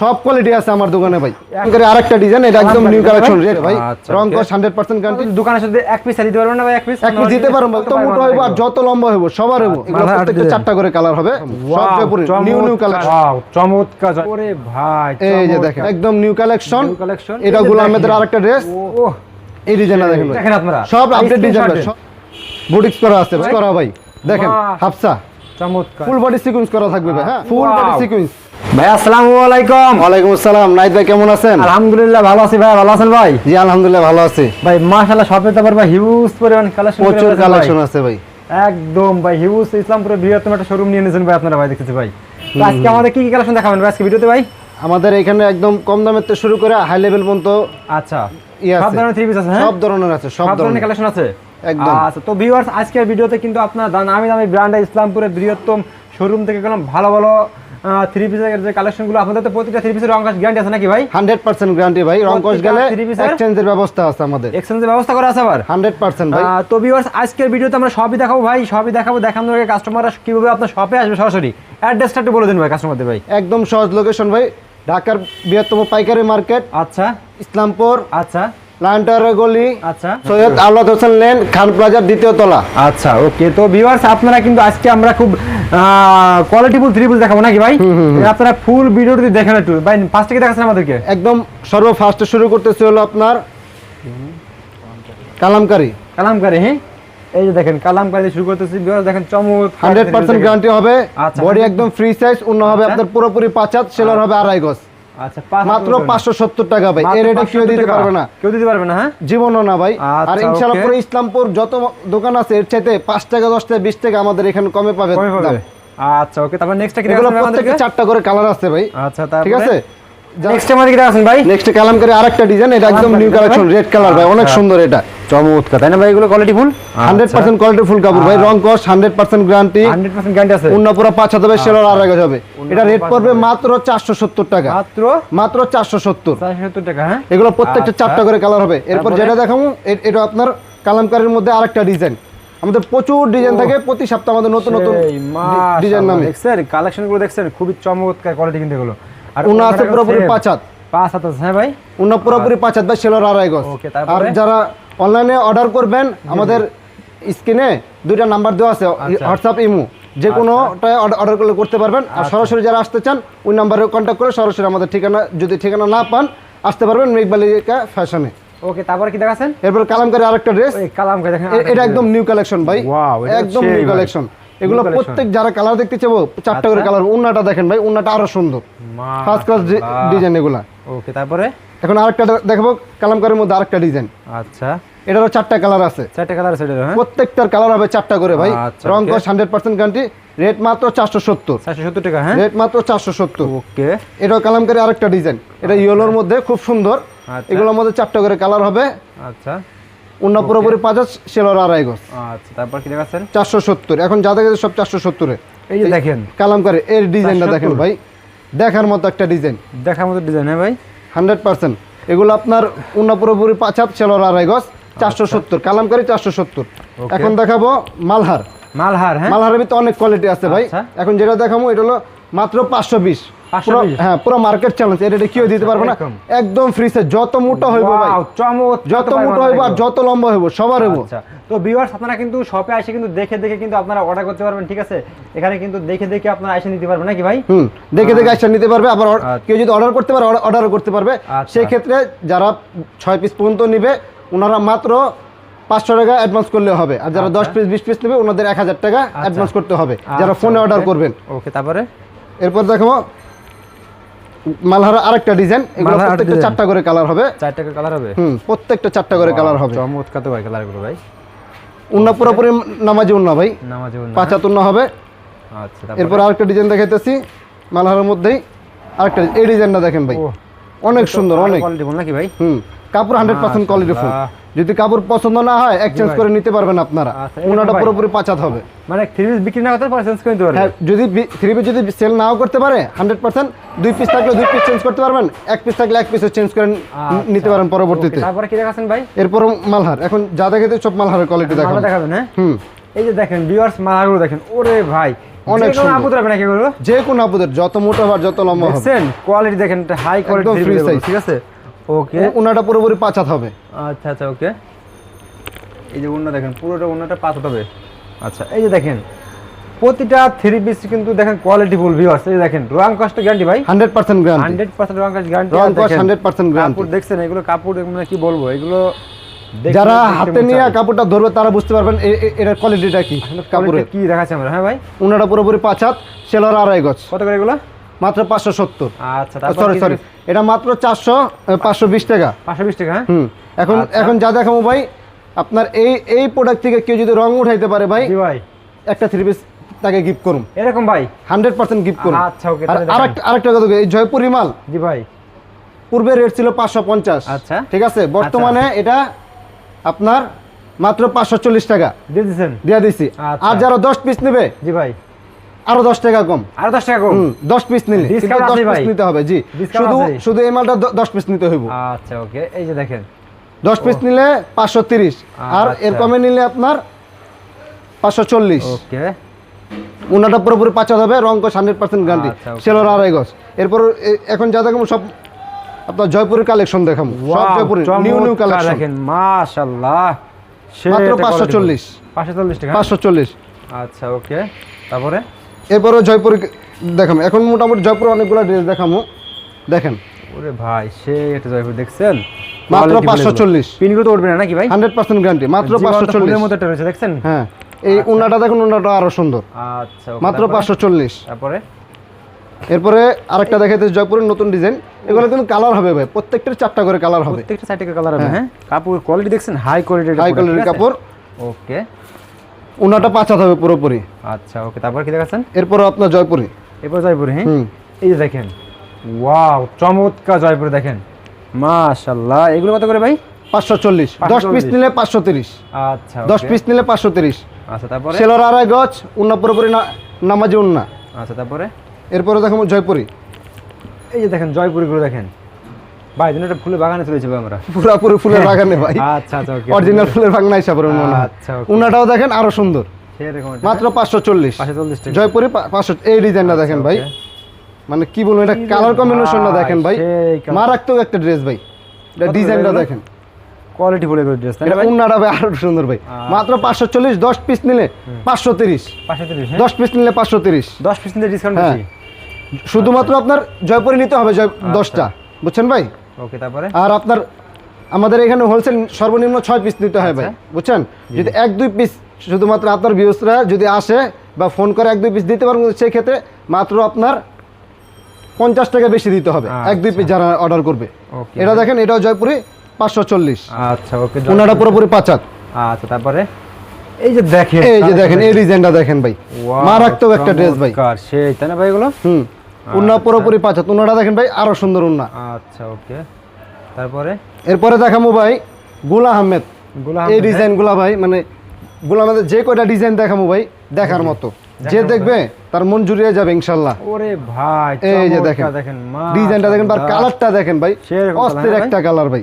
সব কোয়ালিটি আছে আমার দোকানে ভাই। করে আরেকটা ডিজাইন এটা একদম নিউ কালেকশন রেট ভাই। আচ্ছা, রং. কস 100% গ্যারান্টি দোকানে শুধু এক পিস দিতে পারবেন না ভাই এক পিস এক পিস দিতে পারব তো মোটা হইব আর যত লম্বা হইব সবার হইব। হাত প্রত্যেকটা চারটা করে কালার হবে সব Jaipuri new new collection wow চমৎকার। ওরে ভাই এই যে দেখেন একদম নিউ কালেকশন New collection। এটা এই যে গোলাম দেখেন। আহমেদের আরেকটা ড্রেস ও এই ডিজাইনটা দেখেন ভাই। দেখেন আপনারা। সব আপডেট ডিজাইন। বুটিক্স করা আছে করা ভাই। দেখেন হাফসা। চমৎকার। ফুল বডি সিকোয়েন্স করা থাকবে ভাই হ্যাঁ? ফুল. বডি সিকোয়েন্স ভাই আসসালামু আলাইকুম। ওয়ালাইকুম আসসালাম। নাইদ ভাই কেমন আছেন? আলহামদুলিল্লাহ ভালো আছি ভাই ভালো আছেন ভাই? জি আলহামদুলিল্লাহ ভালো আছি। ভাই মাশাআল্লাহ শপে তো ভাই হিউজ পরিমাণ কালেকশন প্রচুর কালেকশন আছে ভাই। একদম ভাই হিউজ ইসলামপুরে বৃহত্তম একটা শোরুম নিয়ে নিয়েছেন ভাই আপনারা ভাই দেখতেছি ভাই। আজকে আমাদের কি কি কালেকশন দেখাবেন ভাই আজকে ভিডিওতে ভাই? আমাদের এখানে একদম কম দামের থেকে শুরু করে হাই লেভেল পর্যন্ত আচ্ছা। সব ধরনের থ্রি পিস আছে হ্যাঁ? সব ধরনের আছে সব ধরনের ধরনের। কালেকশন আছে? একদম। আচ্ছা তো ভিউয়ার্স আজকের ভিডিওতে কিন্তু আপনার দামি ব্র্যান্ড ইসলামপুরের বৃহত্তম শোরুম থেকে গেলাম ভালো ভালো থ্রি পিসের যে কালেকশনগুলো আপনাদের তো প্রতিটা থ্রি পিসের রং গ্যারান্টি আছে নাকি ভাই? হান্ড্রেড পার্সেন্ট গ্যারান্টি ভাই রংকশ প্রত্যেকটা গেলে এক্সচেঞ্জের ব্যবস্থা আছে আমাদের। এক্সচেঞ্জের ব্যবস্থা করা আছে আবার? হান্ড্রেড পার্সেন্ট ভাই। তো ভিউয়ার্স আজকের ভিডিওতে আমরা সবই দেখাবো ভাই সবই দেখাবো দেখানোর আগে কাস্টমাররা কীভাবে আপনার শপে আসবে সরাসরি। অ্যাড্রেসটা একটু বলে দিন ভাই কাস্টমারদের ভাই। একদম সহজ লোকেশন ভাই ঢাকার বৃহত্তম পাইকারি মার্কেট আচ্ছা। ইসলামপুর। আচ্ছা। গলি আচ্ছা। সৈয়দ আল্লাহ হোসেন লেন খান প্লাজার দ্বিতীয় তলা। আচ্ছা ওকে। তো ভিউয়ার্স আপনারা কিন্তু আজকে আমরা খুব কোয়ালিটিফুল থ্রি দেখাবো নাকি ভাই? আপনারা ফুল ভিডিওটি দেখেন একটু। ভাই ফার্স্ট থেকে দেখাচ্ছেন আমাদেরকে? একদম সর্ব ফার্স্টে শুরু করতেছে হলো আপনার কালামকারি। কালামকারি হ্যাঁ? এই যে দেখেন শুরু করতেছি। দেখেন গ্যারান্টি হবে। আচ্ছা, বডি একদম ফ্রি সাইজ অন্য হবে আচ্ছা। আপনার পুরোপুরি পাঁচাত সেলার হবে আড়াই গজ। আচ্ছা মাত্র টাকা ভাই। মাত্র এর এটা কেউ দিতে পারবে না। কেউ দিতে পারবে না হ্যাঁ? জীবনও না ভাই। আচ্ছা, আর ইনশাল্লাহ পুরো ইসলামপুর যত দোকান আছে এর চাইতে টাকা দশ টাকা বিশ টাকা আমাদের এখানে কমে পাবে আচ্ছা ওকে। তারপর নেক্সটটা কি এগুলো দেখাচ্ছেন ভাই আমাদেরকে? প্রত্যেকটা চারটা করে কালার আছে ভাই। আচ্ছা ঠিক আছে? নেক্সট আমাদের কি দেখাচ্ছেন ভাই? নেক্সট কালামকারি আরেকটা ডিজাইন এটা একদম নিউ কালেকশন রেড কালার ভাই অনেক। সুন্দর এটা। চমৎকার তাই না ভাই? এগুলো quality full? Hundred percent quality full কাপড়। ভাই রং কস hundred percent guarantee hundred percent guarantee আছে। অন্য পুরো পাঁচ হাজার সেলার আড়াই গজ হবে। এটা রেট পড়বে মাত্র চারশো সত্তর টাকা। মাত্র? মাত্র চারশো সত্তর। চারশো সত্তর টাকা হ্যাঁ? এগুলো প্রত্যেকটা আচ্ছা। চারটা করে কালার হবে। এরপর যেটা দেখাবো এ- এটা আপনার কালামকারের মধ্যে আরেকটা ডিজাইন আমাদের প্রচুর ডিজাইন থাকে প্রতি সপ্তাহে আমাদের নতুন নতুন ডিজাইন নামে। দেখছেন? কালেকশনগুলো দেখছেন? খুবই চমৎকার কোয়ালিটি কিন্তু এগুলো। আর উনা আছে পুরোপুরি। পাঁচ হাত। পাঁচ হাত আছে হ্যাঁ ভাই? অন্য পুরোপুরি পাঁচ হাত বা সেলোর আড়াই গজ। Okay, তারপরে? আর যারা অনলাইনে অর্ডার করবেন আমাদের স্ক্রিনে দুইটা নাম্বার দেওয়া আছে আচ্ছা। হোয়াটসঅ্যাপ ইমো যে কোনোটা অর্ডার করলে করতে পারবেন। আর আচ্ছা। সরাসরি যারা আসতে চান ওই নাম্বারে কন্ট্যাক্ট করে সরাসরি আমাদের ঠিকানা যদি ঠিকানা না পান আসতে পারবেন মেঘবালিকা ফ্যাশনে ওকে তারপরে কি দেখাচ্ছেন? এরপর কালামকারি আরেকটা ড্রেস ওই কালাম করে দেখেন এটা একদম নিউ কালেকশন ভাই। একদম নিউ কালেকশন এগুলো প্রত্যেক যারা কালার দেখতে চাবো চারটা করে আচ্ছা। কালার উন্নাটা দেখেন ভাই উন্নাটা আরও সুন্দর। ফার্স্ট ক্লাস ডিজাইন এগুলা। ওকে তারপরে? এখন আরেকটা দেখাবো কালামকারের মধ্যে আরেকটা ডিজাইন আচ্ছা। এটারও চারটা কালার আছে। চারটে কালার আছে হ্যাঁ? প্রত্যেকটার কালার হবে চারটা করে ভাই। আচ্ছা, রং. কস হান্ড্রেড পার্সেন্ট গ্যারান্টি রেট মাত্র চারশো সত্তর। চারশো সত্তর টাকা হ্যাঁ? রেট মাত্র চারশো সত্তর। ওকে এটাও কালামকারি আরেকটা ডিজাইন এটা ইয়েলোর মধ্যে খুব সুন্দর। আচ্ছা। এগুলোর মধ্যে চারটা করে কালার হবে। আচ্ছা। অন্য পুরোপুরি পাঁচ সেলোর আড়াই গজ আচ্ছা তারপর কি দেখাচ্ছেন? চারশো সত্তর। এখন যা দেখে সব চারশো সত্তরে এই যে দেখেন। কালামকারি এর ডিজাইনটা দেখেন ভাই। দেখার মতো একটা ডিজাইন দেখার মতো ডিজাইন হ্যাঁ ভাই? Hundred percent. এগুলো আপনার অন্য পুরোপুরি পাঁচ হাত সেলোর আড়াই গজ চারশো সত্তর কালামকারি চারশো সত্তর। এখন দেখাবো মালহার। মালহার হ্যাঁ? মালহারের ভিতরে অনেক কোয়ালিটি আছে ভাই। আচ্ছা। এখন যেটা দেখাবো এটা হলো মাত্র পাঁচশো বিশ। হ্যাঁ পুরো মার্কেট চ্যালেঞ্জ এটা এটা কেউ দিতে পারবে না। একদম ফ্রি যত মোটা হইব ভাই। যত মোটা হইব আর যত লম্বা হইব সবার হইব। আচ্ছা। তো ভিউয়ার্স আপনারা কিন্তু শপে এসে কিন্তু দেখে দেখে কিন্তু আপনারা অর্ডার করতে পারবেন ঠিক আছে? এখানে কিন্তু দেখে দেখে আপনারা এসে নিতে পারবেন নাকি ভাই? হুম দেখে দেখে আইসা নিতে পারবে। আবার আচ্ছা। কেউ যদি অর্ডার করতে পারে অর্ডার করতে পারবে। আচ্ছা। সেই ক্ষেত্রে যারা ছয় পিস পর্যন্ত নিবে ওনারা মাত্র পাঁচশো টাকা অ্যাডভান্স করলে হবে। আর যারা দশ আচ্ছা। পিস বিশ পিস নেবে ওনাদের এক হাজার টাকা অ্যাডভান্স করতে হবে। যারা ফোনে অর্ডার করবেন। ওকে তারপরে? এরপর দেখো মালহারা আরেকটা ডিজাইন এগুলো প্রত্যেকটা চারটা করে কালার হবে। চার টাকা কালার হবে? হুম প্রত্যেকটা চারটা করে কালার হবে। চমৎকার তো ভাই কালারগুলো ভাই। উন্না পুরোপুরি নামাজি উন্না ভাই। নামাজে বলুন পাঁচাত উন্না হবে। আচ্ছা এরপর আরেকটা ডিজাইন দেখাইতেছি মালহারের মধ্যেই আরেকটা এই ডিজাইনটা দেখেন ভাই। অনেক সুন্দর অনেক। কোয়ালিটি বল নাকি ভাই? হুম। কাপড় হান্ড্রেড পার্সেন্ট কোয়ালিটি ফুল যদি কাপড় পছন্দ না হয় এক্সচেঞ্জ। করে নিতে পারবেন আপনারা। আচ্ছা, উনাটা ভাই। পুরোপুরি পাঁচাত হবে। মানে থ্রি পিস বিক্রি না করতে পারে চেঞ্জ করে নিতে পারবে হ্যাঁ যদি থ্রি পিস যদি সেল নাও করতে পারে হান্ড্রেড পার্সেন্ট দুই পিস থাকলে দুই পিস চেঞ্জ করতে পারবেন এক পিস থাকলে এক পিসও চেঞ্জ করে আচ্ছা। নিতে পারেন পরবর্তীতে। তারপরে কি দেখাচ্ছেন ভাই? এরপর মালহার। এখন যা দেখেতে সব মালহারের কোয়ালিটি মালা দেখাবো। দেখাবেন হ্যাঁ? হুম। এই যে দেখেন ভিউয়ার্স মালাগুলো দেখেন ওরে ভাই। অনেক যে কোনো। আপুদের যত মোটা হবে যত লম্বা হবে। কোয়ালিটি দেখেন হাই কোয়ালিটি। ঠিক আছে? ওকে উনাটা পুরোপুরি পাঁচাত হবে। আচ্ছা আচ্ছা ওকে এই যে উন্না দেখেন পুরোটা উন্নাটা পাত হবে। আচ্ছা এই যে দেখেন প্রতিটা থ্রি পিস কিন্তু দেখেন কোয়ালিটি ফুল ভিউয়ার্স এই দেখেন রং কষ্ট গ্যারান্টি ভাই। Hundred percent guarantee hundred percent রং কষ্ট গ্যারান্টি রং কস 100% guarantee। কাপড় দেখছেন এগুলো কাপড় মানে কি বলব? এগুলো যারা হাতে নিয়ে কাপড়টা ধরবে তারা বুঝতে পারবেন এটার কোয়ালিটিটা কি কাপড়ের। কি দেখাচ্ছে আমরা হ্যাঁ ভাই? উনাটা পুরোপুরি পাঁচাত সেলোর আড়াই গজ। কত করে এগুলো? মাত্র পাঁচশো সত্তর। আচ্ছা সরি সরি এটা মাত্র চারশো পাঁচশো বিশ টাকা। পাঁচশো বিশ টাকা হ্যাঁ? হুম। এখন আচ্ছা। এখন যা দেখাবো ভাই আপনার এই এই প্রোডাক্ট থেকে কেউ যদি রং উঠাইতে পারে ভাই ভাই। একটা থ্রি পিস তাকে গিফট করুন। এরকম ভাই? হান্ড্রেড পার্সেন্ট গিফট করুন। আচ্ছা, দেখান। আরেকটা আরেকটা কথা এই জয়পুরি মাল জি ভাই। পূর্বে রেট ছিল পাঁচশো পঞ্চাশ। আচ্ছা। ঠিক আছে? বর্তমানে এটা আপনার মাত্র পাঁচশো চল্লিশ টাকা। দিয়ে দিচ্ছেন দিয়ে দিছি। আচ্ছা। আর যারা দশ পিস নেবে জি ভাই। আরও দশ টাকা কম। আরও দশ টাকা কম? দশ পিস নিলে। দশ পিস নিতে হবে জি। শুধু শুধু এই মালটা দশ পিস নিতে হইব। আচ্ছা ওকে এই যে দেখেন। দশ পিস নিলে পাঁচশো তিরিশ। আর আচ্ছা। এর কমে নিলে আপনার পাঁচশো চল্লিশ। ওকে। উনাটা পুরোপুরি পাঁচা হবে রং কস হান্ড্রেড পার্সেন্ট গ্যারান্টি সেলোর আড়াই গজ। এরপর এখন যা দেখাবো সব আপনার জয়পুরের কালেকশন দেখাবো। সব জয়পুরের নিউ নিউ কালেকশন দেখেন মাশাআল্লাহ। মাত্র 540 পাঁচশো চল্লিশ টাকা? পাঁচশো চল্লিশ। আচ্ছা ওকে। তারপরে? এরপরে জয়পুর দেখাবো এখন মোটামুটি জয়পুর অনেকগুলো ড্রেস দেখামো। দেখেন। ওরে ভাই সে একটা জয়পুর দেখছেন? মাত্র 540 পিনগুলো তো উঠবে না নাকি ভাই? হান্ড্রেড পার্সেন্ট গ্যারান্টি মাত্র জীবন্ত পাঁচশো চল্লিশ। ফুলের মতো রয়েছে দেখছেন? হ্যাঁ এই উন্নাটা দেখুন উন্নাটা আরও সুন্দর। আচ্ছা মাত্র? পাঁচশো চল্লিশ। তারপরে? এরপরে আরেকটা দেখাতে জয়পুরের নতুন ডিজাইন এগুলো কিন্তু কালার হবে ভাই প্রত্যেকটার চারটা করে কালার হবে। প্রত্যেকটা সাইডে কালার হবে হ্যাঁ। কাপড় কোয়ালিটি দেখছেন? হাই কোয়ালিটির হাই কোয়ালিটির কাপড়। ওকে। উনাটা পাঁচাত হবে পুরোপুরি। আচ্ছা ওকে তারপর কি দেখাচ্ছেন? এরপর আপনার জয়পুরি। এরপর জয়পুর হ্যাঁ? এই যে দেখেন ওয়াও চমৎকার জয়পুর দেখেন। মাশাআল্লাহ এগুলো কত করে ভাই? পাঁচশো চল্লিশ। দশ পিস নিলে পাঁচশো তিরিশ। আচ্ছা দশ। পিস নিলে পাঁচশো তিরিশ। আচ্ছা তারপরে? সেলোর আড়াই গজ উন্না পুরোপুরি না- নামাজি উন্না। আচ্ছা তারপরে? এরপরে দেখাবো জয়পুরি। এই যে দেখেন জয়পুরগুলো দেখেন। ভাই যেন একটা ফুলের বাগানে চলেছি ভাই আমরা। পুরাপুরি ফুলের বাগানে ভাই। আচ্ছা আচ্ছা ওকে অরিজিনাল ফুলের বাগান হিসাবে মনে আচ্ছা. উন্নাটাও দেখেন আরও সুন্দর। মাত্র পাঁচশো চল্লিশ। জয়পুরি পাঁচশো এই ডিজাইনটা দেখেন ভাই। মানে কি বলব এটা কালার কম্বিনেশনটা দেখেন ভাই। মারাত্মক একটা ড্রেস ভাই। এটা ডিজাইনটা দেখেন। কোয়ালিটি ফুলের ড্রেস এটা উন্নাটা ভাই আরও সুন্দর ভাই। আচ্ছা। মাত্র পাঁচশো চল্লিশ দশ পিস নিলে পাঁচশো তিরিশ। দশ পিস নিলে পাঁচশো তিরিশ। দশ পিস নিতে ডিসকাউন্ট। বেশি। শুধুমাত্র আপনার জয়পুরে নিতে হবে জয় আচ্ছা। দশটা। বুঝছেন ভাই? ওকে তারপরে? আর আপনার আমাদের এখানে হোলসেল সর্বনিম্ন ছয় পিস নিতে হয় ভাই আচ্ছা। বুঝছেন যদি এক দুই পিস শুধুমাত্র আপনার ভিউসরা যদি আসে বা ফোন করে এক দুই পিস দিতে পারেন সেই ক্ষেত্রে মাত্র আপনার পঞ্চাশ টাকা বেশি দিতে হবে এক দুই পিস যারা অর্ডার করবে। ওকে। এটা দেখেন এটাও জয়পুরি পাঁচশো চল্লিশ। আচ্ছা ওকে ওনাটা পুরোপুরি পাঁচাত। আচ্ছা তারপরে? এই যে দেখেন এই যে দেখেন এই ডিজাইনটা দেখেন ভাই। মারাত্মক একটা ড্রেস ভাই। সেই তাই না ভাই এগুলো? হুম। উন্না পুরোপুরি পাচাত। উন্নাটা দেখেন ভাই আরও সুন্দর উন্না। আচ্ছা ওকে। তারপরে? এরপরে দেখাবো ভাই গুলা আহমেদ। গুলা এই ডিজাইনগুলা ভাই মানে গুলা আমাদের যে কয়টা ডিজাইন দেখাবো ভাই দেখার মতো। যে দেখবে তার মন জুড়িয়ে যাবে ইনশাল্লাহ। ওরে ভাই এই যে দেখেন। ডিজাইনটা দেখেন আর কালারটা দেখেন ভাই অস্থির হ্যাঁ একটা কালার ভাই।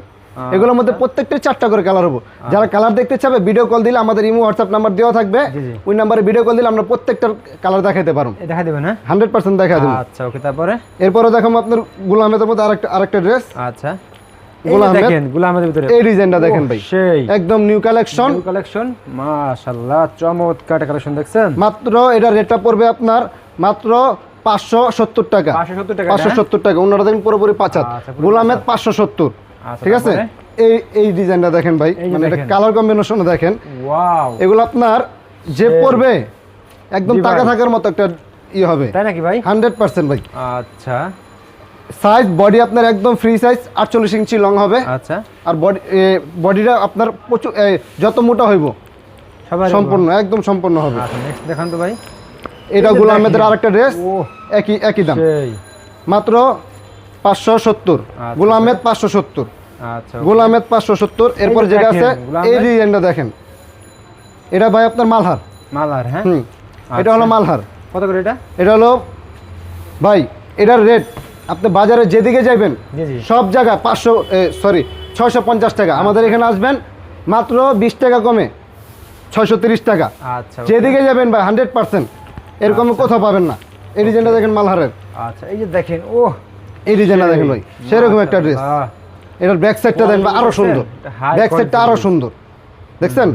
এগুলোর মধ্যে প্রত্যেকটা চারটা করে কালার হব। যারা কালার দেখতে চাবে ভিডিও কল দিলে আমাদের ইমো হোয়াটসঅ্যাপ নাম্বার দেওয়া থাকবে। ওই নাম্বারে ভিডিও কল দিলে আমরা প্রত্যেকটার কালার দেখাতে পারব। দেখা দেবেন হ্যাঁ? হান্ড্রেড পার্সেন্ট দেখা দেবো। আচ্ছা ওকে তারপরে? এরপরে দেখাবো আপনার গুলাম আহমেদের মধ্যে আরেকটা আরেকটা ড্রেস আচ্ছা। এই ডিজাইনটা দেখেন ভাই। সেই। একদম নিউ কালেকশন কালেকশন মাশাআল্লাহ চমৎকার কালেকশন দেখছেন? মাত্র এটা রেটটা পড়বে আপনার মাত্র পাঁচশো সত্তর টাকা। 570 টাকা, পাঁচশো হ্যাঁ? সত্তর টাকা ওনারা দেখেন পুরোপুরি পাঁচাত। আচ্ছা, পুরো গোলামেদ পাঁচশো সত্তর। ঠিক আছে? এই এই ডিজাইনটা দেখেন ভাই মানে এটা কালার কম্বিনেশন দেখেন। ওয়াও। এগুলো আপনার যে। পড়বে একদম টাকা থাকার মতো একটা ই হবে। তাই নাকি ভাই? হান্ড্রেড পার্সেন্ট ভাই। আচ্ছা। সাইজ বডি আপনার একদম ফ্রি সাইজ আটচল্লিশ ইঞ্চি লং হবে। আচ্ছা। আর বডি বডিটা আপনার প্রচুর যত মোটা হইব সম্পূর্ণ একদম সম্পূর্ণ হবে। আচ্ছা নেক্সট দেখান তো ভাই। এটা গোলামেদের আরেকটা ড্রেস একই একই দাম। মাত্র পাঁচশো সত্তর। আচ্ছা, গোলামেদ পাঁচশো সত্তর। আচ্ছা গোলামেদ পাঁচশো সত্তর। এরপর যেটা আছে এই ডিজাইনটা দেখেন। এটা ভাই আপনার মালহার। মালার হ্যাঁ? এটা হলো আচ্ছা। মালহার। কত করে এটা? এটা হলো ভাই এটার রেট আপনি বাজারে যেদিকে যাবেন সব জায়গায় পাঁচশো সরি ছয়শো পঞ্চাশ টাকা। আমাদের এখানে আসবেন মাত্র বিশ টাকা কমে ছয়শো তিরিশ টাকা। আচ্ছা যেদিকে যাবেন ভাই হান্ড্রেড পার্সেন্ট এরকম কোথাও পাবেন না। এই ডিজাইনটা দেখেন মালহারের। আচ্ছা এই যে দেখেন ও এই ডিজাইনটা দেখেন ভাই সেরকম একটা ড্রেস এটার ব্যাক সাইডটা দেখেন আরও সুন্দর। ব্যাক সাইডটা আরও সুন্দর। দেখছেন?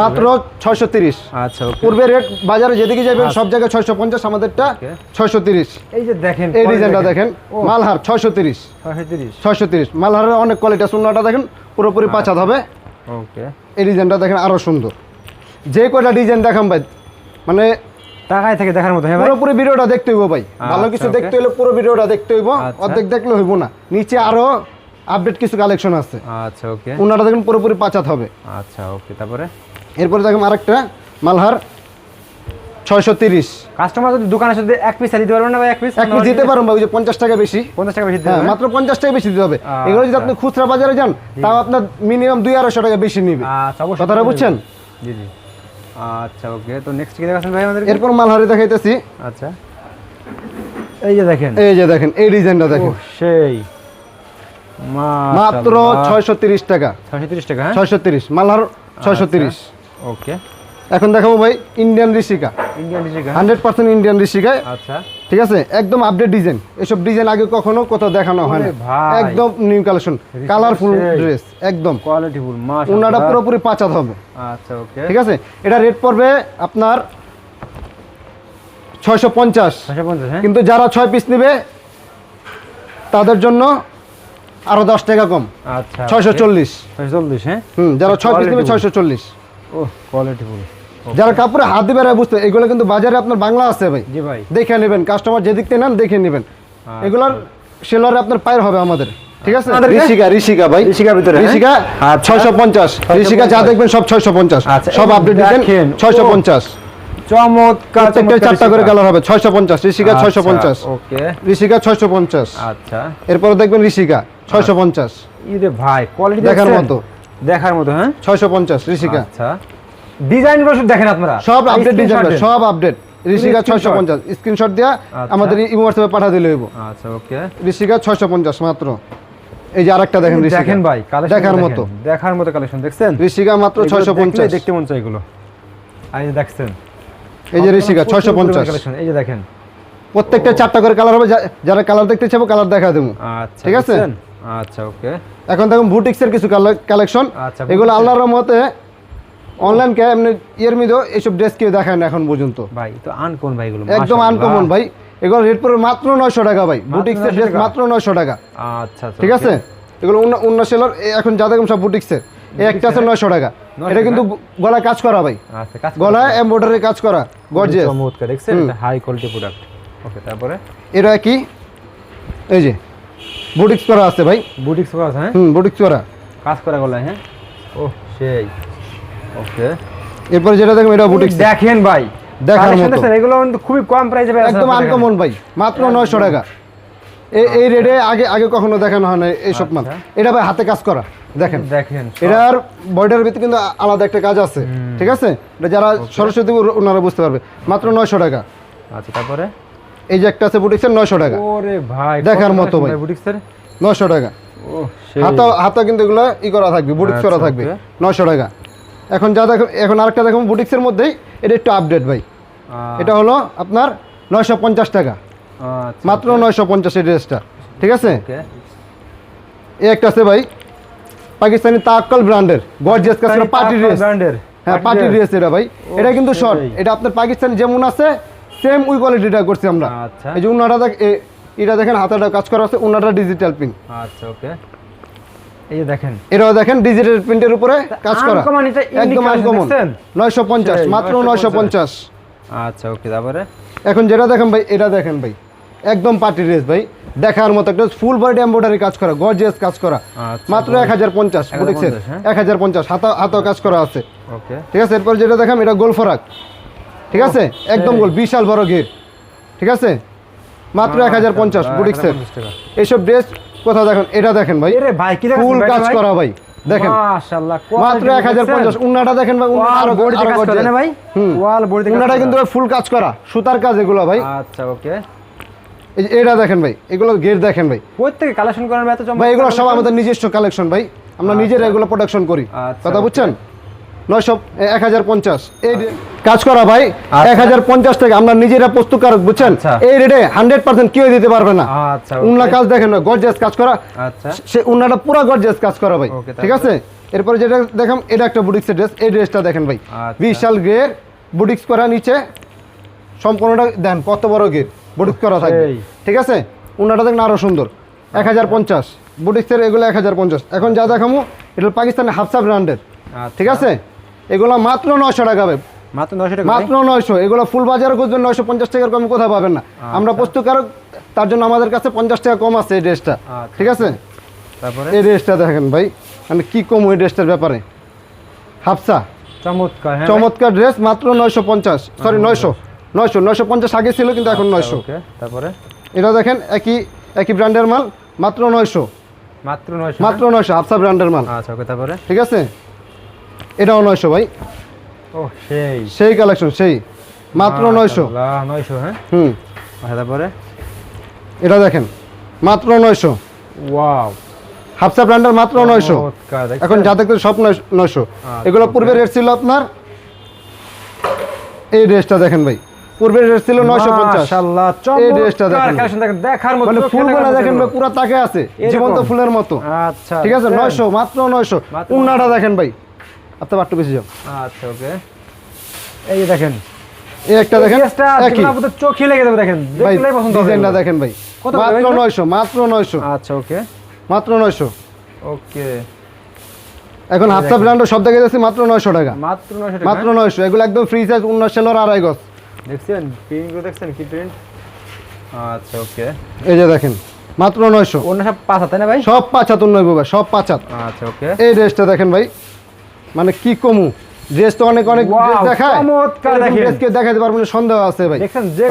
মাত্র ছয়শো তিরিশ। আচ্ছা ওকে পূর্বে রেট বাজারে যেদিকে যাবেন সব জায়গায় ছয়শো পঞ্চাশ আমাদেরটা. ছয়শো তিরিশ। এই যে দেখেন এই ডিজাইনটা দেখেন মালহার ছয়শো তিরিশ। ছয়শো তিরিশ। মালহারের অনেক কোয়ালিটি শূন্যটা দেখেন পুরোপুরি আচ্ছা। পাঁচাত হবে। ওকে এই ডিজাইনটা দেখেন আরও সুন্দর। যে কয়টা ডিজাইন দেখাম ভাই মানে থেকে দেখার মতো হ্যাঁ ভাই? পুরোপুরি ভিডিওটা দেখতে হইব ভাই। ভালো আচ্ছা, কিছু দেখতে পুরো ভিডিওটা দেখতে হইব আচ্ছা। অর্ধেক দেখলে হইব না। নিচে আরও আপডেট কিছু কালেকশন আছে। আচ্ছা ওকে উনাটা দেখেন পুরোপুরি পাঁচাত হবে। আচ্ছা ওকে তারপরে? এরপরে দেখেন আরেকটা মালহার ছয়শো তিরিশ। কাস্টমার যদি দোকানে যদি এক পিস দিতে পারবেন না ভাই এক পিস এক পিস দিতে পারেন ভাই ওই যে পঞ্চাশ টাকা বেশি। পঞ্চাশ টাকা বেশি হ্যাঁ মাত্র পঞ্চাশ টাকা বেশি দিতে হবে। এগুলো যদি আপনি খুচরা বাজারে যান তাও আপনার মিনিমাম দুই আড়াইশো টাকা বেশি নিবে। আচ্ছা কথাটা বুঝছেন? জি জি। আচ্ছা ওকে তো নেক্সট কি দেখাচ্ছেন ভাই আমাদের এরপর মালহারি দেখাইতেছি। আচ্ছা। এই যে দেখেন। এই যে দেখেন এই ডিজাইনটা দেখেন। সেই। মাত্র ছয়শো তিরিশ টাকা। ছয়শো তিরিশ টাকা হ্যাঁ? ছয়শো তিরিশ মালহার ছয়শো তিরিশ। ওকে এখন দেখাবো ভাই ইন্ডিয়ান ঋষিকা ইন্ডিয়ান ডিজিকা হান্ড্রেড পার্সেন্ট ইন্ডিয়ান ঋষিকায় আচ্ছা। ঠিক আছে? একদম আপডেট ডিজাইন এসব ডিজাইন আগে কখনো কোথাও দেখানো হয় না। একদম নিউ কালেকশন কালারফুল ড্রেস একদম। কোয়ালিটি ফুল উনাটা পুরোপুরি পাঁচাত হবে। আচ্ছা ওকে। ঠিক আছে? এটা রেট পড়বে আপনার ছয়শো পঞ্চাশ। হ্যাঁ? কিন্তু যারা ছয় পিস নেবে তাদের জন্য আরও দশ টাকা কম। আচ্ছা ছয়শো চল্লিশ। চল্লিশ হ্যাঁ? হুম যারা ছয় পিস নেবে ছয়শো চল্লিশ। ও কোয়ালিটি যারা কাপড়ে হাত দিবে বুঝতে এগুলো কিন্তু বাজারে আপনার বাংলা আছে ভাই। জি ভাই। দেখে নেবেন কাস্টমার যেদিক থেকে নেন দেখে নেবেন। আচ্ছা। এগুলার সেলারে আপনার পায়ের হবে আমাদের। ঠিক আছে? ঋষিকা ঋষিকা ভাই। ঋষিকার ভিতরে? ঋষিকা। ছয়শো পঞ্চাশ। ঋষিকা যা দেখবেন সব ছয়শো পঞ্চাশ। আচ্ছা, সব আপডেট চমৎকার চারটা করে কালার হবে ছয়শো পঞ্চাশ। ঋষিকা ছয়শো পঞ্চাশ। ওকে। ঋষিকা ছয়শো পঞ্চাশ। আচ্ছা। এরপরে দেখবেন ঋষিকা ছয়শো পঞ্চাশ। ইরে ভাই কোয়ালিটি দেখার মতো। দেখার মতো হ্যাঁ? ছয়শো পঞ্চাশ ঋষিকা। আচ্ছা। ডিজাইনগুলো দেখেন আপনারা। সব আপডেট ডিজাইন সব আপডেট ঋষিকা screenshot? ছয়শো পঞ্চাশ স্ক্রিনশট দেওয়া আচ্ছা। আমাদের ইমো পাঠা দিলে হইব। আচ্ছা ওকে। ঋষিকা ছয়শো পঞ্চাশ মাত্র। এই যে আরেকটা দেখেন ঋষিকা। দেখেন ভাই দেখার মতো। দেখার মতো কালেকশন দেখছেন? ঋষিকা মাত্র এগুলো ছয়শো দেখলে পঞ্চাশ। দেখতে মন চাই এগুলো। এই দেখছেন। এই যে ঋষিকা ছয়শো পঞ্চাশ। এই যে দেখেন। প্রত্যেকটা চারটা করে কালার হবে যারা কালার দেখতে চাবো কালার দেখা দেবো। আচ্ছা ঠিক আছে? আচ্ছা ওকে। এখন দেখুন বুটিক্সের কিছু কালেকশন আচ্ছা, এগুলো আল্লাহর মতে অনলাইন কে এমনি ইয়ের মধ্যেও এইসব ড্রেস কেউ দেখায় না এখন পর্যন্ত। ভাই তো আনকোন ভাই এগুলো একদম আনকমন ভাই। এগুলো রেট পড়বে মাত্র নয়শো টাকা ভাই। বুটিক্সের ড্রেস মাত্র নয়শো টাকা। আচ্ছা আচ্ছা, ঠিক আছে? এগুলো অন্য সেলার এখন যা দেখুন সব বুটিক্সের। একটা আছে নয়শো টাকা। এটা কিন্তু গলায় কাজ করা ভাই। আচ্ছা কাজ গলায় এমব্রয়ডারি কাজ করা। গর্জিয়াস চমৎকার। দেখছেন? হাই কোয়ালিটি প্রোডাক্ট ওকে তারপরে? এটা কি? এই যে। বুটিক্স করা আছে ভাই। বুটিক্স করা আছে হ্যাঁ? হুম বুটিক্স করা। কাজ করা গলায় হ্যাঁ? ও সেই। ওকে। এরপরে যেটা দেখবেন এটা বুটিক্স। দেখেন ভাই। দেখার মতো। এগুলো কিন্তু খুবই কম প্রাইসে একদম আনকমন ভাই মাত্র নয়শো টাকা। এই এই রেটে আগে আগে কখনো দেখানো হয় না এইসব মাল। আচ্ছা। এটা ভাই হাতে কাজ করা দেখেন। দেখেন এটার বর্ডারের ভিতরে কিন্তু আলাদা একটা কাজ আছে ঠিক আছে? এটা যারা সরস্বতী ওনারা বুঝতে পারবে। মাত্র নয়শো টাকা। আচ্ছা তারপরে? এই যে একটা আছে বুটিক্সের নয়শো টাকা। ওরে ভাই দেখার মতো ভাই। বুটিক্সের নয়শো টাকা। ও হাতা হাতা কিন্তু এগুলো ই করা থাকবে বুটিক্স করা আচ্ছা, থাকবে okay. নয়শো টাকা। এখন যা দেখো এখন আরেকটা দেখো বুটিক্সের মধ্যেই এটা একটু আপডেট ভাই। এটা হলো আপনার নয়শো পঞ্চাশ টাকা। আচ্ছা মাত্র নয়শো পঞ্চাশ এই ড্রেসটা ঠিক আছে? ওকে। এই একটা আছে ভাই পাকিস্তানি তাক্কল ব্র্যান্ডের গর্জিয়াস কাছে পার্টি ড্রেস ব্র্যান্ডের। হ্যাঁ পার্টি ড্রেস এটা ভাই। এটা কিন্তু শর্ট এটা আপনার পাকিস্তানি যেমন আছে সেম ওই কোয়ালিটিটা করছি আমরা। আচ্ছা। এই যে উন্নাটা দেখ এটা দেখেন হাতাটা কাজ করা আছে উন্নাটা ডিজিটাল প্রিন্ট আচ্ছা ওকে এই যে দেখেন। এটাও দেখেন ডিজিটাল প্রিন্টের উপরে কাজ করা। একদম collection আনকমন দেখছেন? নয়শো পঞ্চাশ সেই, মাত্র 950 আচ্ছা ওকে তারপরে? এখন যেটা দেখেন ভাই এটা দেখেন ভাই। একদম পার্টি ড্রেস ভাই। দেখার মতো একটা ফুল বডি এমব্রয়ডারি কাজ করা গর্জিয়াস কাজ করা। আচ্ছা, মাত্র এক হাজার পঞ্চাশ বুটিক্সের 1050, হ্যাঁ? এক হাজার পঞ্চাশ হাতা হাতাও কাজ করা আছে। ওকে ঠিক আছে এরপর যেটা দেখাম এটা গোল ফরাক। ঠিক আছে? একদম গোল বিশাল বড় গেট ঠিক আছে? মাত্র এক হাজার পঞ্চাশ বুটিক্সের। এইসব ড্রেস কোথাও দেখেন? এটা দেখেন ভাই। ভাই ফুল কাজ করা ভাই। দেখেন। মাশাআল্লাহ মাত্র এক হাজার পঞ্চাশ। উন্নাটা দেখেন ভাই উন্নাটা ওয়াল আরো- কাজ করে না ভাই? ওয়াল বডিতে উন্নাটা কিন্তু ফুল কাজ করা সুতার কাজ এগুলো ভাই। আচ্ছা ওকে। এই এটা দেখেন ভাই এগুলো গেট দেখেন ভাই। প্রত্যেকে কালেকশন করেন ভাই? এত ভাই এগুলো সব আমাদের নিজস্ব কালেকশন ভাই। আমরা নিজেরা এগুলো প্রোডাকশন করি। আচ্ছা, কথা বুঝছেন? নয়শো এক হাজার পঞ্চাশ। এই কাজ করা ভাই আচ্ছা। এক হাজার পঞ্চাশ টাকা আমরা নিজেরা প্রস্তুতকারক বুঝছেন? আচ্ছা। এই রেটে হান্ড্রেড পার্সেন্ট কেউ দিতে পারবে না। আচ্ছা উন্না কাজ দেখেন কাজ করা। আচ্ছা। সে উন্নাটা পুরো কাজ করা ভাই ঠিক আছে? এরপরে যেটা দেখাম এটা একটা বুটিক্সের ড্রেস এই ড্রেসটা দেখেন ভাই। আচ্ছা। বিশাল গ্রের বুটিক্স করা নিচে সম্পূর্ণটা দেন কত বড় গের বুটিক্স করা থাকবে। ঠিক আছে? উন্নাটা দেখেন আরও সুন্দর। এক হাজার পঞ্চাশ। বুটিক্সের এগুলো এক হাজার পঞ্চাশ। এখন যা দেখামো এটা পাকিস্তানের হাফসা ব্র্যান্ডের আচ্ছা। ঠিক আছে? এগুলো মাত্র নয়শো টাকা ভাই। মাত্র নশো টাকা মাত্র নয়শো। এগুলো ফুল বাজারে খুঁজবেন নয়শো পঞ্চাশ টাকার কম কোথাও পাবেন না। আমরা প্রস্তুতকারক তার জন্য আমাদের কাছে পঞ্চাশ টাকা কম আছে এই ড্রেসটা। আচ্ছা। ঠিক আছে? তারপরে? এই ড্রেসটা দেখেন ভাই। মানে কি কম ওই ড্রেসটার ব্যাপারে? হাফসা। চমৎকার হ্যাঁ চমৎকার ড্রেস মাত্র নয়শো পঞ্চাশ। সরি নয়শো। নয়শো। নয়শো পঞ্চাশ আগে ছিল কিন্তু এখন নয়শো। তারপরে? এটা দেখেন একই একই ব্র্যান্ডের মাল মাত্র নয়শো। মাত্র নয়শো মাত্র নয়শো হাফসা ব্র্যান্ডের মাল। আচ্ছা ওকে তারপরে? ঠিক আছে? এটাও নয়শো ভাই। ও সেই। সেই কালেকশন সেই। মাত্র নয়শো। নয়শো হ্যাঁ? হুম। আচ্ছা তারপরে এটা দেখেন মাত্র নয়শো। ওয়াও। হাফসা ব্র্যান্ডের মাত্র নয়শো। এখন যা দেখতে সব নয়শো। আচ্ছা, এগুলো পূর্বে রেট ছিল আপনার? এই ড্রেসটা দেখেন ভাই। পূর্বের রেট ছিল নয়শো পঞ্চাশ। মাশাআল্লাহ, এই ড্রেসটা দেখেন। দেখার মতো মানে ফুলগুলো দেখেন ভাই পুরো তাকে আছে? জীবন্ত ফুলের মতো। আচ্ছা ঠিক আছে দেখছেন? নয়শো মাত্র নয়শো। মাত্র উন্নাটা দেখেন ভাই। আপনার একটু বেশি যাও। আচ্ছা ওকে। এই যে দেখেন এই একটা দেখেন এই ড্রেসটা একই। জীবন আপনাদের চোখে লেগে যাবে দেখেন। দেখলেই পছন্দ ডিজাইনটা দেখেন ভাই। মাত্র ভাই? নয়শো মাত্র নয়শো। আচ্ছা ওকে। মাত্র নয়শো। ওকে। এখন হাফসা ব্র্যান্ড সব দেখে যাচ্ছে মাত্র নয়শো টাকা। মাত্র নয়শো টাকা মাত্র নয়শো। এগুলো একদম ফ্রি সাইজ উন্নয় সেলর আড়াই গজ। দেখছেন? প্রিন্টগুলো দেখছেন? কি প্রিন্ট? আচ্ছা ওকে। এই যে দেখেন মাত্র নয়শো। অন্য সব পাঁচ হাতে না ভাই? সব পাঁচ হাত ভাই সব পাঁচ হাত আচ্ছা ওকে। এই ড্রেসটা দেখেন ভাই। মানে কি কমু? ড্রেস তো অনেক অনেক ড্রেস দেখায়। চমৎকার দেখেন। ড্রেস দেখাতে পারব না, সন্দেহ আছে ভাই। যে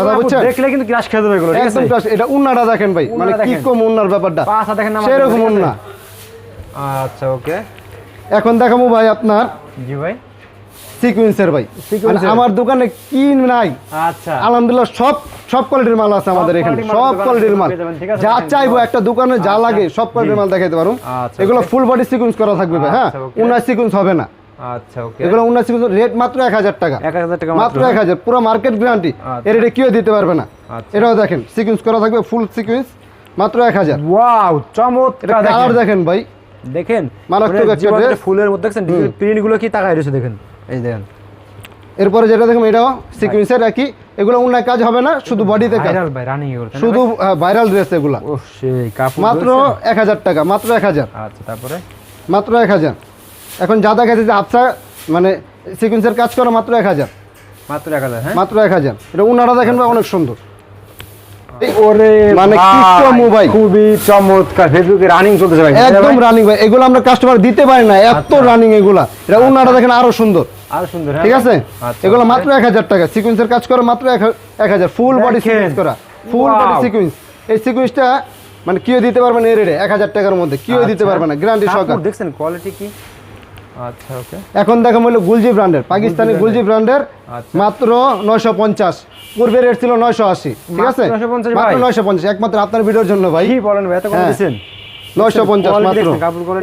দেখলে কিন্তু ক্রাশ খেয়ে যাবে এগুলো একদম crush। এটা উন্নাটা দেখেন ভাই। মানে কি। কম উন্নার ব্যাপারটা? পাঁচ দেখেন না সেরকম উন্না। আচ্ছা ওকে। এখন দেখাবো ভাই আপনার। জি ভাই। সিকুয়েন্সের ভাই। আমার দোকানে কি নাই। আচ্ছা। আলহামদুলিল্লাহ সব সব কোয়ালিটির মাল আছে আমাদের এখানে। সব কোয়ালিটির মাল? যা চাইব একটা দোকানে যা আচ্ছা, লাগে সব কোয়ালিটির মাল দেখাতে পারুন আচ্ছা, এগুলো ফুল বডি সিকুয়েন্স করা থাকবে ভাই হ্যাঁ? আচ্ছা, okay. সিকুয়েন্স হবে না। আচ্ছা ওকে। এগুলো উন্নয় সিকুয়েন্স রেট মাত্র টাকা। টাকা হাজার পুরো মার্কেট গ্যারান্টি। এর রেটে কেউ দিতে পারবে না। এটাও দেখেন সিকুয়েন্স করা থাকবে ফুল সিকুয়েন্স মাত্র ওয়াও চমৎকার দেখেন। ভাই। দেখেন মারাত্মক একটা ফুলের মধ্যে প্রিন্টগুলো কি তাকায় রয়েছে দেখেন। এই দেখেন। এরপরে যেটা দেখুন এটাও সিকুয়েন্সের একই। এগুলো উন্নয় কাজ হবে না শুধু বডিতে কাজ। শুধু ভাইরাল ড্রেস এগুলা। মাত্র? এক হাজার টাকা মাত্র এক হাজার। আচ্ছা তারপরে? মাত্র এক হাজার। এখন যা দেখা যাচ্ছে যে আফসা মানে সিকুয়েন্সের কাজ করা মাত্র এক হাজার। মাত্র এক হাজার হ্যাঁ? মাত্র এক হাজার। এটা উনারা দেখেন ভাই অনেক সুন্দর। ওরে মানে কি ভাই, চমৎকার। খুবই চমৎকার। ফেসবুকে রানিং চলতেছে ভাই। একদম রানিং ভাই। এগুলো আমরা কাস্টমার দিতে পারি না এত আচ্ছা। রানিং এগুলা। এটা উনারা দেখেন আরও সুন্দর। আরও সুন্দর হ্যাঁ? ঠিক আছে? আচ্ছা, এগুলো মাত্র এক হাজার টাকা। সিকুয়েন্সের কাজ করা মাত্র এক হাজার ফুল বডি। সিকুয়েন্স করা। Full body. সিকুয়েন্স এই সিকুয়েন্সটা মানে কেউ দিতে পারবে না রেটে এক হাজার টাকার মধ্যে। দিতে আচ্ছা। পারবে না। গ্যারান্টি সহকার। দেখছেন কোয়ালিটি কি? আচ্ছা ওকে এখন দেখা হলো গুলজি ব্র্যান্ডের পাকিস্তানি গুলজি ব্র্যান্ডের আচ্ছা। মাত্র নয়শো পঞ্চাশ। পূর্বে রেট ছিল নয়শো আশি। ঠিক আছে? মাত্র 950 ভাই? নয়শো পঞ্চাশ। একমাত্র আপনার ভিডিওর জন্য ভাই। কি বলেন ভাই? এত কম হ্যাঁ। দিছেন নয়শো পঞ্চাশ মাত্র।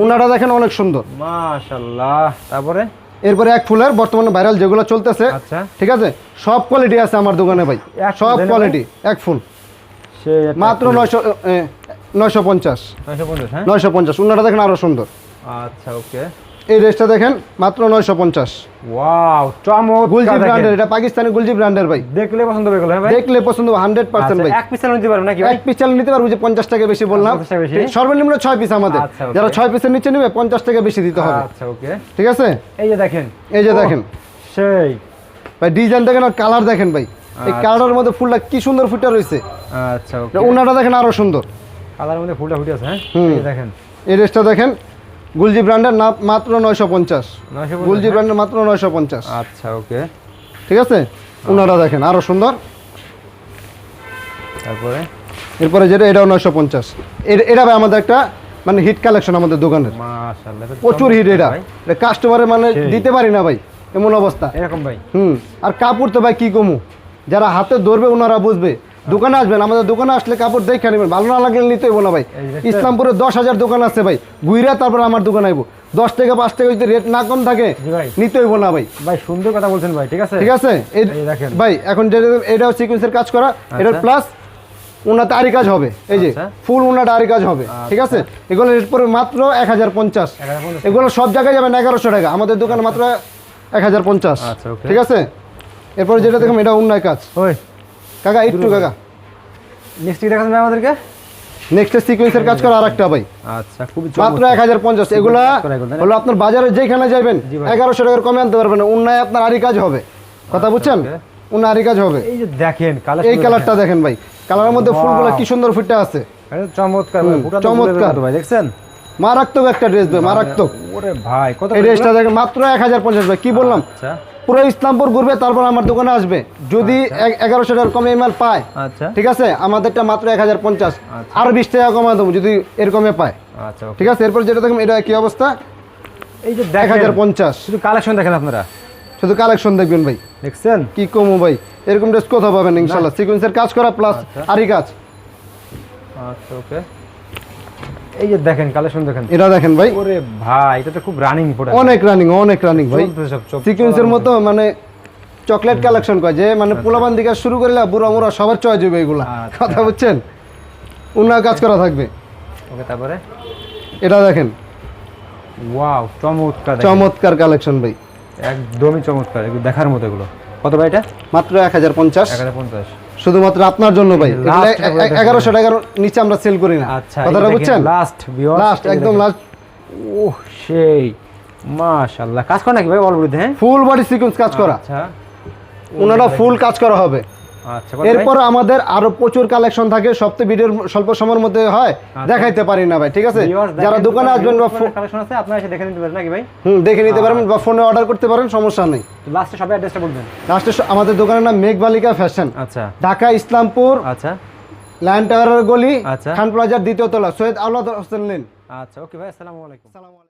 ওনারা দেখেন অনেক সুন্দর। মাশাআল্লাহ তারপরে? এরপরে এক ফুলের বর্তমানে ভাইরাল যেগুলো চলতেছে আচ্ছা। ঠিক আছে? সব কোয়ালিটি আছে আমার দোকানে ভাই। সব কোয়ালিটি এক ফুল। মাত্র নয়শো নয়শো পঞ্চাশ। 950 হ্যাঁ? নয়শো পঞ্চাশ। ওনারা দেখেন আরও সুন্দর। আচ্ছা ওকে। এই ড্রেসটা দেখেন মাত্র নয়শো পঞ্চাশ। ওয়াও গুলজি ব্র্যান্ডের। এটা পাকিস্তানি গুলজি ব্র্যান্ডের ভাই। দেখলে পছন্দ হবে হ্যাঁ ভাই? দেখলে পছন্দ হান্ড্রেড পার্সেন্ট আচ্ছা, ভাই। এক পিস নিতে পারবেন নাকি এক পিস নিতে পারব যে পঞ্চাশ টাকা বেশি বললাম। 50? সর্বনিম্ন পিস আমাদের। আচ্ছা, যারা পিসের নিচে নেবে টাকা বেশি দিতে হবে। আচ্ছা ওকে। ঠিক আছে? এই যে দেখেন। এই যে দেখেন। সেই। ভাই ডিজাইন দেখেন আর কালার দেখেন ভাই। এই। কালারের মধ্যে ফুলটা কি সুন্দর ফুটে রয়েছে। আচ্ছা ওকে। ওনাটা দেখেন আরও সুন্দর। কালারের মধ্যে ফুলটা ফুটে আছে হ্যাঁ? দেখেন। এই ড্রেসটা দেখেন। গুলজি ব্র্যান্ডের না মাত্র নয়শো পঞ্চাশ। গুলজি হ্যাঁ? ব্র্যান্ডের মাত্র নয়শো পঞ্চাশ। আচ্ছা ওকে। ঠিক আছে? ওনারা দেখেন আরও সুন্দর। তারপরে? এরপরে যেটা এটাও নয়শো পঞ্চাশ। এটা ভাই আমাদের একটা মানে হিট কালেকশন আমাদের দোকানের। প্রচুর হিট এটা। এটা কাস্টমারের মানে দিতে পারি না ভাই এমন অবস্থা। এরকম ভাই। হুম আর কাপড় তো ভাই কি কমু? যারা হাতে ধরবে ওনারা বুঝবে। দোকানে আসবেন আমাদের দোকানে আসলে কাপড় দেখে নেবেন। ভালো না লাগলে নিতে হইব না ভাই। ইসলামপুরে দশ হাজার দোকান আছে ভাই। গুইরা তারপর আমার দোকানে আইবো। দশ থেকে পাঁচ টাকা যদি রেট না কম থাকে নিতে হইব না ভাই। ভাই সুন্দর কথা বলছেন ভাই ঠিক আছে? ঠিক আছে। ভাই এখন যেটা এটাও সিকুয়েন্সের কাজ করা। এটার আচ্ছা। প্লাস উনাতে আরি কাজ হবে। এই যে আচ্ছা। ফুল উনাটা আরি কাজ হবে। ঠিক আছে? এগুলো রেট পড়বে মাত্র এক হাজার পঞ্চাশ। এগুলো সব জায়গায় যাবেন এগারোশো টাকা। আমাদের দোকানে মাত্র এক হাজার পঞ্চাশ। আচ্ছা, ঠিক আছে? এরপর যেটা দেখুন এটা উন্নয় কাজ। কাকা একটু কাকা। নেক্সট কি দেখাচ্ছেন আমাদেরকে? নেক্সট সিকুয়েন্সের কাজ করা আরেকটা ভাই। আচ্ছা খুবই মাত্র চমৎকার। এক হাজার পঞ্চাশ। এগুলা? হলো আপনার বাজারে যেখানে যাবেন জি ভাই। এগারোশো টাকার কমে আনতে পারবেন না। উন্নয় আপনার আরি কাজ হবে। কথা বুঝছেন? okay. উন্নয় আরি কাজ হবে। এই যে দেখেন কালার এই কালারটা দেখেন। ভাই। কালারের মধ্যে ফুলগুলো কি সুন্দর ফুটে আছে। চমৎকার চমৎকার। ভাই দেখছেন? মারাত্মক একটা ড্রেস ভাই মারাত্মক। ওরে ভাই কত এই ড্রেসটা দেখেন মাত্র এক হাজার পঞ্চাশ ভাই। কি বললাম? আচ্ছা। পুরো ইসলামপুর ঘুরবে তারপর আমার দোকানে আসবে। যদি এগারোশো টাকার কমে মাল পায় আচ্ছা। ঠিক আছে? আমাদেরটা মাত্র এক হাজার পঞ্চাশ। আচ্ছা। আর বিশ টাকা কমা দেবো যদি এরকমে পায়। আচ্ছা ঠিক আছে? এরপর যেটা দেখুন এটা কি অবস্থা? এই যে এক হাজার পঞ্চাশ। শুধু কালেকশন দেখেন আপনারা? শুধু কালেকশন দেখবেন ভাই। দেখছেন? কি কমো ভাই? এরকম ড্রেস কোথাও পাবেন ইনশাল্লাহ। সিকুয়েন্সের কাজ করা প্লাস আরই কাজ। আচ্ছা ওকে। এই যে দেখেন কালেকশন দেখেন। এটা দেখেন ভাই। ওরে ভাই এটা তো খুব রানিং প্রোডাক্ট অনেক রানিং অনেক রানিং ভাই। সিকুয়েন্সের মতো মানে চকলেট কালেকশন করে যে মানে পোলাবান দিকে শুরু করলে বুড়া মুড়া সবার চয় যাবে এগুলা। আচ্ছা। কথা বুঝছেন? উন্নয় কাজ করা থাকবে। ওকে তারপরে? এটা দেখেন। ওয়াও চমৎকার চমৎকার কালেকশন ভাই। একদমই চমৎকার দেখার মতো এগুলো। কত ভাই এটা? মাত্র এক হাজার পঞ্চাশ। শুধুমাত্র আপনার জন্য ভাই। এগারোশো টাকার নিচে আমরা সেল করি না। আচ্ছা কথাটা বুঝছেন? লাস্ট লাস্ট একদম লাস্ট ও সেই মাশাল্লাহ কাজ করে নাকি ভাই অল হ্যাঁ? ফুল বডি সিকোয়েন্স কাজ করা। আচ্ছা। ওনারা ফুল কাজ করা হবে? এরপর আমাদের আরও প্রচুর কালেকশন থাকে সপ্তাহে ভিডিওর স্বল্প সময়ের মধ্যে হয় দেখাইতে পারি না ভাই ঠিক আছে? যারা দোকানে আসবেন বা কালেকশন আছে আপনারা এসে দেখে নিতে পারেন নাকি ভাই? হুম দেখে নিতে পারবেন বা ফোনে অর্ডার করতে পারেন সমস্যা নেই। লাস্টে সবাই অ্যাড্রেসটা বলবেন। লাস্টে আমাদের দোকানের নাম মেঘবালিকা ফ্যাশন আচ্ছা। ঢাকা ইসলামপুর আচ্ছা। লায়ন টাওয়ারের গলি আচ্ছা। খান প্লাজার দ্বিতীয় তলা সৈয়দ আওলাদ হোসেন লেন। আচ্ছা ওকে ভাই আসসালামু আলাইকুম। আসসালামু আলাইকুম।